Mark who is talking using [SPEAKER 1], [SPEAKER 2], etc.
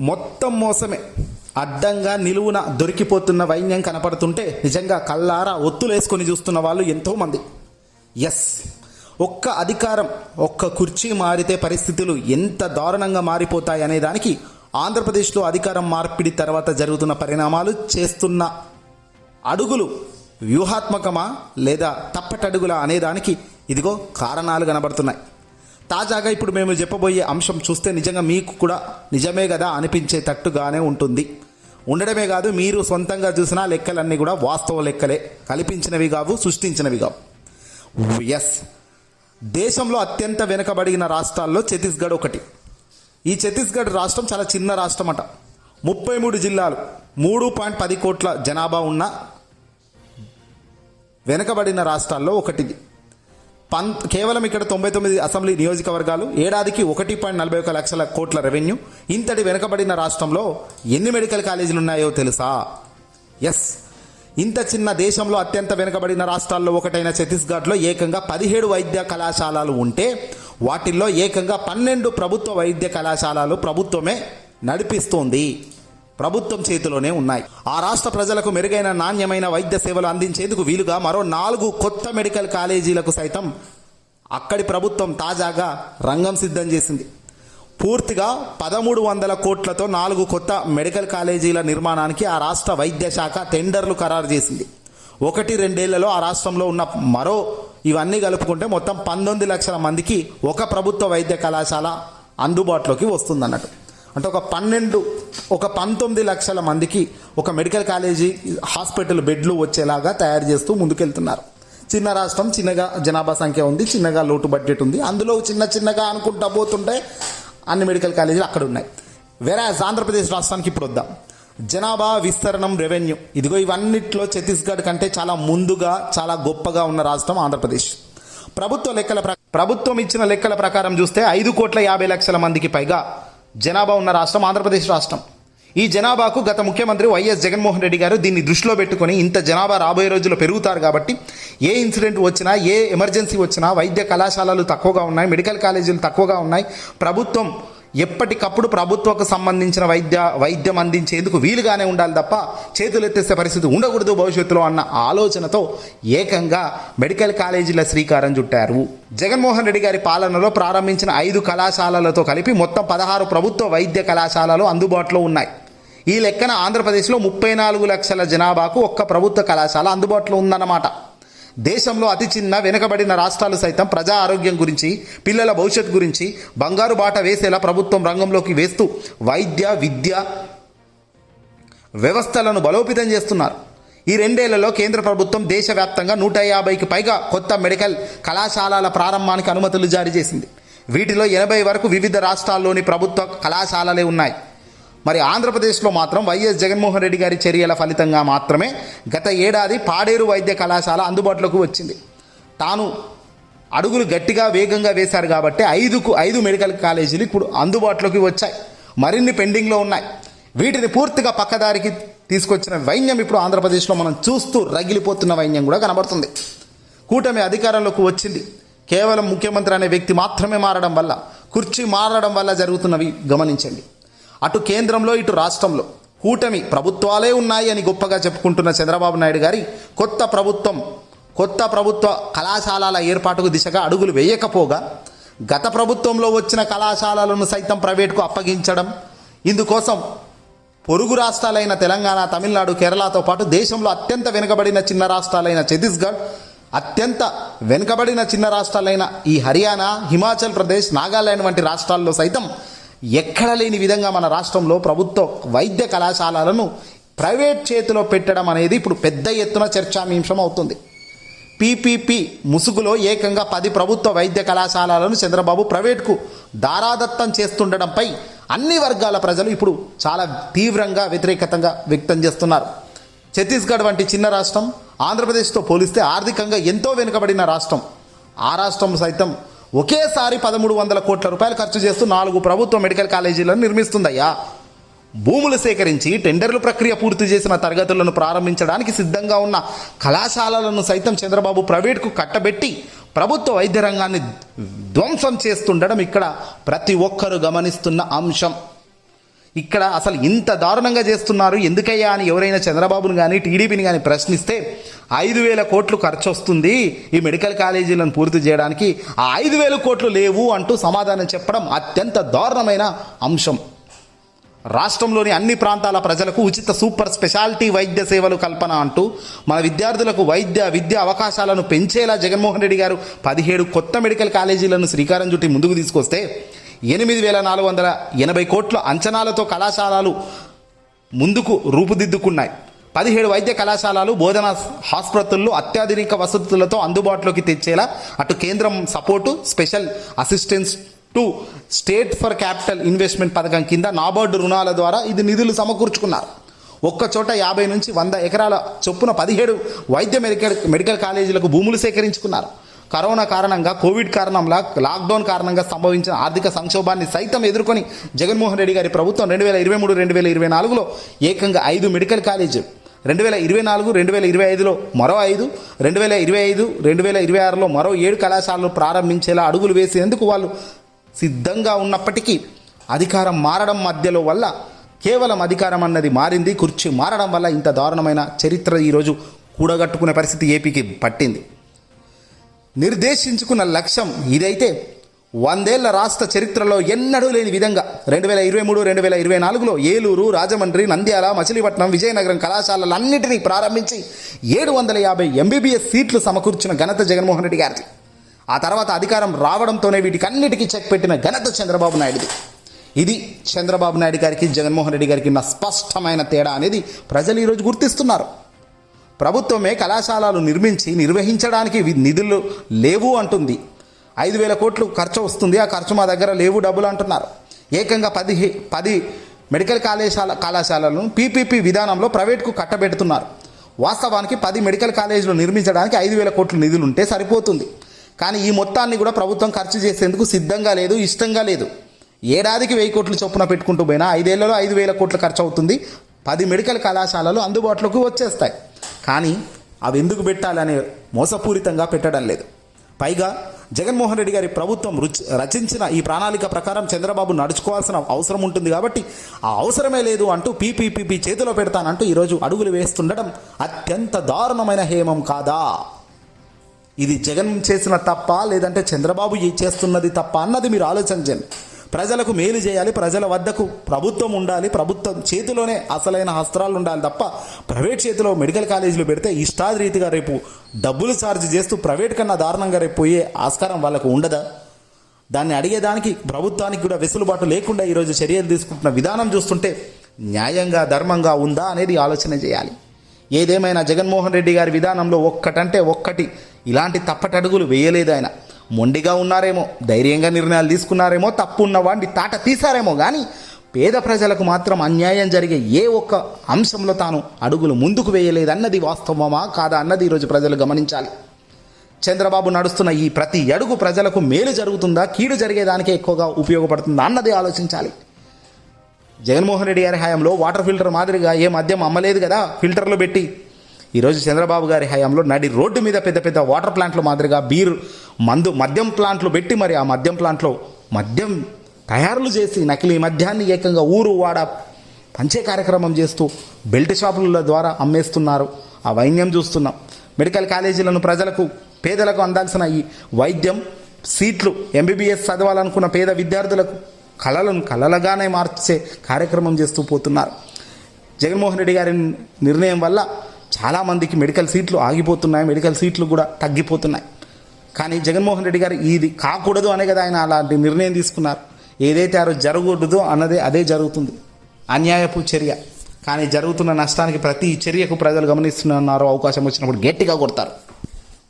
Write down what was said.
[SPEAKER 1] మొత్తం మోసమే. అడ్డంగా నిలువున దొరికిపోతున్న వైన్యం కనపడుతుంటే నిజంగా కళ్ళారా ఒత్తులేసుకొని చూస్తున్న వాళ్ళు ఎంతోమంది. ఎస్ ఒక్క అధికారం ఒక్క కుర్చీ మారితే పరిస్థితులు ఎంత దారుణంగా మారిపోతాయి అనే దానికి ఆంధ్రప్రదేశ్లో అధికారం మార్పిడి తర్వాత జరుగుతున్న పరిణామాలు చేస్తున్న అడుగులు వ్యూహాత్మకమా లేదా తప్పటడుగులా అనేదానికి ఇదిగో కారణాలు కనబడుతున్నాయి. తాజాగా ఇప్పుడు మేము చెప్పబోయే అంశం చూస్తే నిజంగా మీకు కూడా నిజమే కదా అనిపించేటట్టుగానే ఉంటుంది. ఉండడమే కాదు మీరు సొంతంగా చూసిన లెక్కలన్నీ కూడా వాస్తవ లెక్కలే. కల్పించినవి కావు సృష్టించినవి కావు. ఎస్ దేశంలో అత్యంత వెనుకబడిన రాష్ట్రాల్లో ఛత్తీస్గఢ్ ఒకటి. ఈ ఛత్తీస్గఢ్ రాష్ట్రం చాలా చిన్న రాష్ట్రం అట ముప్పై మూడు జిల్లాలు మూడు పాయింట్ పది కోట్ల జనాభా ఉన్న వెనుకబడిన రాష్ట్రాల్లో ఒకటిది. పం కేవలం ఇక్కడ తొంభై తొమ్మిది అసెంబ్లీ నియోజకవర్గాలు ఏడాదికి ఒకటి పాయింట్ నలభై ఒక లక్షల కోట్ల రెవెన్యూ ఇంతటి వెనుకబడిన రాష్ట్రంలో ఎన్ని మెడికల్ కాలేజీలు ఉన్నాయో తెలుసా? ఎస్ ఇంత చిన్న దేశంలో అత్యంత వెనుకబడిన రాష్ట్రాల్లో ఒకటైన ఛత్తీస్గఢ్లో ఏకంగా పదిహేడు వైద్య కళాశాలలు ఉంటే వాటిల్లో ఏకంగా పన్నెండు ప్రభుత్వ వైద్య కళాశాలలు ప్రభుత్వమే నడిపిస్తోంది. ప్రభుత్వం చేతిలోనే ఉన్నాయి. ఆ రాష్ట్ర ప్రజలకు మెరుగైన నాణ్యమైన వైద్య సేవలు అందించేందుకు వీలుగా మరో నాలుగు కొత్త మెడికల్ కాలేజీలకు సైతం అక్కడి ప్రభుత్వం తాజాగా రంగం సిద్ధం చేసింది. పూర్తిగా పదమూడు వందల కోట్లతో నాలుగు కొత్త మెడికల్ కాలేజీల నిర్మాణానికి ఆ రాష్ట్ర వైద్య శాఖ టెండర్లు ఖరారు చేసింది. ఒకటి రెండేళ్ళలో ఆ రాష్ట్రంలో ఉన్న మరో ఇవన్నీ కలుపుకుంటే మొత్తం పంతొమ్మిది లక్షల మందికి ఒక ప్రభుత్వ వైద్య కళాశాల అందుబాటులోకి వస్తుందన్నట్టు. అంటే ఒక పన్నెండు ఒక పంతొమ్మిది లక్షల మందికి ఒక మెడికల్ కాలేజీ హాస్పిటల్ బెడ్లు వచ్చేలాగా తయారు చేస్తూ ముందుకెళ్తున్నారు. చిన్న రాష్ట్రం చిన్నగా జనాభా సంఖ్య ఉంది చిన్నగా లోటు బడ్జెట్ ఉంది. అందులో చిన్న చిన్నగా అనుకుంటా పోతుంటే అన్ని మెడికల్ కాలేజీలు అక్కడ ఉన్నాయి. వేరే ఆంధ్రప్రదేశ్ రాష్ట్రానికి ఇప్పుడు వద్దాం. జనాభా విస్తరణం రెవెన్యూ ఇదిగో ఇవన్నిట్లో ఛత్తీస్గఢ్ కంటే చాలా ముందుగా చాలా గొప్పగా ఉన్న రాష్ట్రం ఆంధ్రప్రదేశ్. ప్రభుత్వ లెక్కల ప్ర- ప్రభుత్వం ఇచ్చిన లెక్కల ప్రకారం చూస్తే ఐదు కోట్ల యాభై లక్షల మందికి పైగా జనాభా ఉన్న రాష్ట్రం ఆంధ్రప్రదేశ్ రాష్ట్రం. ఈ జనాభాకు గత ముఖ్యమంత్రి వైఎస్ జగన్మోహన్ రెడ్డి గారు దీన్ని దృష్టిలో పెట్టుకొని ఇంత జనాభా రాబోయే రోజుల్లో పెరుగుతారు కాబట్టి ఏ ఇన్సిడెంట్ వచ్చినా ఏ ఎమర్జెన్సీ వచ్చినా వైద్య కళాశాలలు తక్కువగా ఉన్నాయి మెడికల్ కాలేజీలు తక్కువగా ఉన్నాయి ప్రభుత్వం ఎప్పటికప్పుడు ప్రభుత్వకు సంబంధించిన వైద్య వైద్యం అందించేందుకు వీలుగానే ఉండాలి తప్ప చేతులు ఎత్తేసే పరిస్థితి ఉండకూడదు భవిష్యత్తులో అన్న ఆలోచనతో ఏకంగా మెడికల్ కాలేజీల శ్రీకారం చుట్టారు. జగన్మోహన్ రెడ్డి గారి పాలనలో ప్రారంభించిన ఐదు కళాశాలలతో కలిపి మొత్తం పదహారు ప్రభుత్వ వైద్య కళాశాలలు అందుబాటులో ఉన్నాయి. ఈ లెక్కన ఆంధ్రప్రదేశ్లో ముప్పై నాలుగు లక్షల జనాభాకు ఒక్క ప్రభుత్వ కళాశాల అందుబాటులో ఉందన్నమాట. దేశంలో అతి చిన్న వెనుకబడిన రాష్ట్రాలు సైతం ప్రజా ఆరోగ్యం గురించి పిల్లల భవిష్యత్ గురించి బంగారు బాట వేసేలా ప్రభుత్వం రంగంలోకి వేస్తూ వైద్య విద్య వ్యవస్థలను బలోపేతం చేస్తున్నారు. ఈ రెండేళ్ళలో కేంద్ర ప్రభుత్వం దేశవ్యాప్తంగా నూట యాభైకి పైగా కొత్త మెడికల్ కళాశాలల ప్రారంభానికి అనుమతులు జారీ చేసింది. వీటిలో ఎనభై వరకు వివిధ రాష్ట్రాల్లోని ప్రభుత్వ కళాశాలలే ఉన్నాయి. మరి ఆంధ్రప్రదేశ్లో మాత్రం వైఎస్ జగన్మోహన్ రెడ్డి గారి చర్యల ఫలితంగా మాత్రమే గత ఏడాది పాడేరు వైద్య కళాశాల అందుబాటులోకి వచ్చింది. తాను అడుగులు గట్టిగా వేగంగా వేశారు కాబట్టి ఐదుకు ఐదు మెడికల్ కాలేజీలు ఇప్పుడు అందుబాటులోకి వచ్చాయి. మరిన్ని పెండింగ్లో ఉన్నాయి. వీటిని పూర్తిగా పక్కదారికి తీసుకొచ్చిన వైన్యం ఇప్పుడు ఆంధ్రప్రదేశ్లో మనం చూస్తూ రగిలిపోతున్న వైన్యం కూడా కనబడుతుంది. కూటమి అధికారంలోకి వచ్చింది. కేవలం ముఖ్యమంత్రి అనే వ్యక్తి మాత్రమే మారడం వల్ల కుర్చీ మారడం వల్ల జరుగుతున్నవి గమనించండి. అటు కేంద్రంలో ఇటు రాష్ట్రంలో. కూటమి ప్రభుత్వాలే ఉన్నాయి అని గొప్పగా చెప్పుకుంటున్న చంద్రబాబు నాయుడు గారి కొత్త ప్రభుత్వం కొత్త ప్రభుత్వ కళాశాలల ఏర్పాటుకు దిశగా అడుగులు వేయకపోగా గత ప్రభుత్వంలో వచ్చిన కళాశాలలను సైతం ప్రైవేట్కు అప్పగించడం ఇందుకోసం పొరుగు రాష్ట్రాలైన తెలంగాణ తమిళనాడు కేరళతో పాటు దేశంలో అత్యంత వెనుకబడిన చిన్న రాష్ట్రాలైన ఛత్తీస్గఢ్ అత్యంత వెనుకబడిన చిన్న రాష్ట్రాలైన ఈ హర్యానా హిమాచల్ ప్రదేశ్ నాగాలాండ్ వంటి రాష్ట్రాల్లో సైతం ఎక్కడ లేని విధంగా మన రాష్ట్రంలో ప్రభుత్వ వైద్య కళాశాలలను ప్రైవేట్ చేతిలో పెట్టడం అనేది ఇప్పుడు పెద్ద ఎత్తున చర్చామీంశం అవుతుంది. పీపీపీ ముసుగులో ఏకంగా పది ప్రభుత్వ వైద్య కళాశాలలను చంద్రబాబు ప్రైవేట్కు దారాదత్తం చేస్తుండడంపై అన్ని వర్గాల ప్రజలు ఇప్పుడు చాలా తీవ్రంగా వ్యతిరేకతంగా వ్యక్తం చేస్తున్నారు. ఛత్తీస్గఢ్ వంటి చిన్న రాష్ట్రం ఆంధ్రప్రదేశ్తో పోలిస్తే ఆర్థికంగా ఎంతో వెనుకబడిన రాష్ట్రం. ఆ రాష్ట్రం సైతం ఒకేసారి పదమూడు వందల కోట్ల రూపాయలు ఖర్చు చేస్తూ నాలుగు ప్రభుత్వ మెడికల్ కాలేజీలను నిర్మిస్తుందయ్యా. భూములు సేకరించి టెండర్లు ప్రక్రియ పూర్తి చేసిన తరగతులను ప్రారంభించడానికి సిద్ధంగా ఉన్న కళాశాలలను సైతం చంద్రబాబు ప్రైవేట్కు కట్టబెట్టి ప్రభుత్వ వైద్య రంగాన్ని ధ్వంసం చేస్తుండడం ఇక్కడ ప్రతి ఒక్కరూ గమనిస్తున్న అంశం. ఇక్కడ అసలు ఇంత దారుణంగా చేస్తున్నారు. ఎందుకయ్యా అని ఎవరైనా చంద్రబాబును కానీ టీడీపీని కానీ ప్రశ్నిస్తే ఐదు వేల కోట్లు ఖర్చు వస్తుంది ఈ మెడికల్ కాలేజీలను పూర్తి చేయడానికి. ఆ ఐదు వేల కోట్లు లేవు అంటూ సమాధానం చెప్పడం అత్యంత దారుణమైన అంశం. రాష్ట్రంలోని అన్ని ప్రాంతాల ప్రజలకు ఉచిత సూపర్ స్పెషాలిటీ వైద్య సేవలు కల్పన అంటూ మన విద్యార్థులకు వైద్య విద్య అవకాశాలను పెంచేలా జగన్మోహన్ రెడ్డి గారు పదిహేడు కొత్త మెడికల్ కాలేజీలను శ్రీకారం చుట్టి ముందుకు తీసుకొస్తే ఎనిమిది వేల నాలుగు వందల ఎనభై కోట్ల అంచనాలతో కళాశాలలు ముందుకు రూపుదిద్దుకున్నాయి. పదిహేడు వైద్య కళాశాలలు బోధనా ఆసుపత్రుల్లో అత్యాధునిక వసతులతో అందుబాటులోకి తెచ్చేలా అటు కేంద్రం support special assistance to state for capital investment పథకం కింద నాబార్డు రుణాల ద్వారా ఇది నిధులు సమకూర్చుకున్నారు. ఒక్క చోట యాభై నుంచి వంద ఎకరాల చొప్పున పదిహేడు వైద్య మెడికల్ మెడికల్ కాలేజీలకు భూములు సేకరించుకున్నారు. కరోనా కారణంగా కోవిడ్ కారణంగా లాక్డౌన్ కారణంగా సంభవించిన ఆర్థిక సంక్షోభాన్ని సైతం ఎదుర్కొని జగన్మోహన్ రెడ్డి గారి ప్రభుత్వం రెండు వేల ఇరవై మూడు రెండు వేల ఇరవై నాలుగులో ఏకంగా ఐదు మెడికల్ కాలేజ్ రెండు వేల ఇరవై నాలుగు రెండు వేల ఇరవై ఐదులో మరో ఐదు రెండు వేల ఇరవై ఐదు రెండు వేల ఇరవై ఆరులో మరో ఏడు కళాశాలలు ప్రారంభించేలా అడుగులు వేసేందుకు వాళ్ళు సిద్ధంగా ఉన్నప్పటికీ అధికారం మారడం మధ్యలో వల్ల కేవలం అధికారం అన్నది మారింది కుర్చీ మారడం వల్ల ఇంత దారుణమైన చరిత్ర ఈరోజు కూడగట్టుకునే పరిస్థితి ఏపీకి పట్టింది. నిర్దేశించుకున్న లక్ష్యం ఇదైతే వందేళ్ళ రాష్ట్ర చరిత్రలో ఎన్నడూ లేని విధంగా రెండు వేల ఇరవై మూడు రెండు వేల ఇరవై నాలుగులో ఏలూరు రాజమండ్రి నంద్యాల మచిలీపట్నం విజయనగరం కళాశాలలన్నింటినీ ప్రారంభించి ఏడు వందల యాభై ఎంబీబీఎస్ సీట్లు సమకూర్చిన ఘనత జగన్మోహన్ రెడ్డి గారిది. ఆ తర్వాత అధికారం రావడంతోనే వీటికన్నిటికీ చెక్ పెట్టిన ఘనత చంద్రబాబు నాయుడుది. ఇది చంద్రబాబు నాయుడు గారికి జగన్మోహన్ రెడ్డి గారికి ఉన్న స్పష్టమైన తేడా అనేది ప్రజలు ఈరోజు గుర్తిస్తున్నారు. ప్రభుత్వమే కళాశాలలు నిర్మించి నిర్వహించడానికి నిధులు లేవు అంటుంది. ఐదు వేల కోట్లు ఖర్చు వస్తుంది ఆ ఖర్చు మా దగ్గర లేవు డబ్బులు అంటున్నారు. ఏకంగా పది పది మెడికల్ కళాశాల కళాశాలలను పీపీపీ విధానంలో ప్రైవేట్కు కట్టబెడుతున్నారు. వాస్తవానికి పది మెడికల్ కాలేజీలు నిర్మించడానికి ఐదు వేల కోట్ల నిధులు ఉంటే సరిపోతుంది. కానీ ఈ మొత్తాన్ని కూడా ప్రభుత్వం ఖర్చు చేసేందుకు సిద్ధంగా లేదు ఇష్టంగా లేదు. ఏడాదికి వెయ్యి కోట్లు చొప్పున పెట్టుకుంటూ పోయినా ఐదేళ్ళలో ఐదు వేల కోట్లు ఖర్చు అవుతుంది. పది మెడికల్ కళాశాలలు అందుబాటులోకి వచ్చేస్తాయి. కానీ అవి ఎందుకు పెట్టాలనే మోసపూరితంగా పెట్టడం లేదు. పైగా జగన్మోహన్ రెడ్డి గారి ప్రభుత్వం రుచి రచించిన ఈ ప్రణాళిక ప్రకారం చంద్రబాబు నడుచుకోవాల్సిన అవసరం ఉంటుంది కాబట్టి ఆ అవసరమే లేదు అంటూ పీపీపీపీ చేతిలో పెడతానంటూ ఈరోజు అడుగులు వేస్తుండడం అత్యంత దారుణమైన హేమం కాదా? ఇది జగన్ చేసిన తప్ప? లేదంటే చంద్రబాబు చేస్తున్నది తప్ప? అన్నది మీరు ఆలోచించండి ప్రజలకు మేలు చేయాలి ప్రజల వద్దకు ప్రభుత్వం ఉండాలి ప్రభుత్వం చేతిలోనే అసలైన హస్త్రాలు ఉండాలి తప్ప ప్రైవేట్ చేతిలో మెడికల్ కాలేజీలు పెడితే ఇష్టారీతిగా రేపు డబ్బులు ఛార్జ్ చేస్తూ ప్రైవేట్ కన్నా దారుణంగా రేపు పోయే ఆస్కారం వాళ్ళకు ఉండదా? దాన్ని అడిగేదానికి ప్రభుత్వానికి కూడా వెసులుబాటు లేకుండా ఈరోజు చర్యలు తీసుకుంటున్న విధానం చూస్తుంటే న్యాయంగా ధర్మంగా ఉందా అనేది ఆలోచన చేయాలి. ఏదేమైనా జగన్మోహన్ రెడ్డి గారి విధానంలో ఒక్కటంటే ఒక్కటి ఇలాంటి తప్పటడుగులు వేయలేదు ఆయన. మొండిగా ఉన్నారేమో ధైర్యంగా నిర్ణయాలు తీసుకున్నారేమో తప్పు ఉన్న వాడిని తాట తీశారేమో కానీ పేద ప్రజలకు మాత్రం అన్యాయం జరిగే ఏ ఒక్క అంశంలో తాను అడుగులు ముందుకు వేయలేదు అన్నది వాస్తవమా కాదా అన్నది ఈరోజు ప్రజలు గమనించాలి. చంద్రబాబు నడుస్తున్న ఈ ప్రతి అడుగు ప్రజలకు మేలు జరుగుతుందా కీడు జరిగేదానికే ఎక్కువగా ఉపయోగపడుతుందా అన్నది ఆలోచించాలి. జగన్మోహన్ రెడ్డి గారి హయాంలో వాటర్ ఫిల్టర్ మాదిరిగా ఏ మద్యం అమ్మలేదు కదా ఫిల్టర్లు పెట్టి ఈరోజు చంద్రబాబు గారి హయాంలో నడి రోడ్డు మీద పెద్ద పెద్ద వాటర్ ప్లాంట్లు మాదిరిగా బీర్ మందు మద్యం ప్లాంట్లు పెట్టి మరి ఆ మద్యం ప్లాంట్లో మద్యం తయారులు చేసి నకిలీ మద్యాన్ని ఏకంగా ఊరు వాడ పంచే కార్యక్రమం చేస్తూ బెల్ట్ షాపుల ద్వారా అమ్మేస్తున్నారు. ఆ వైన్యం చూస్తున్నాం. మెడికల్ కాలేజీలను ప్రజలకు పేదలకు అందాల్సిన ఈ వైద్యం సీట్లు ఎంబీబీఎస్ చదవాలనుకున్న పేద విద్యార్థులకు కళలను కళలుగానే మార్చే కార్యక్రమం చేస్తూ పోతున్నారు. జగన్మోహన్ రెడ్డి గారి నిర్ణయం వల్ల చాలామందికి మెడికల్ సీట్లు ఆగిపోతున్నాయి మెడికల్ సీట్లు కూడా తగ్గిపోతున్నాయి. కానీ జగన్మోహన్ రెడ్డి గారు ఇది కాకూడదు అనే కదా ఆయన అలాంటి నిర్ణయం తీసుకున్నారు. ఏదైతే ఆరో జరగకూడదో అన్నదే అదే జరుగుతుంది. అన్యాయపు చర్య. కానీ జరుగుతున్న నష్టానికి ప్రతి చర్యకు ప్రజలు గమనిస్తున్నారు అవకాశం వచ్చినప్పుడు గట్టిగా కొడతారు.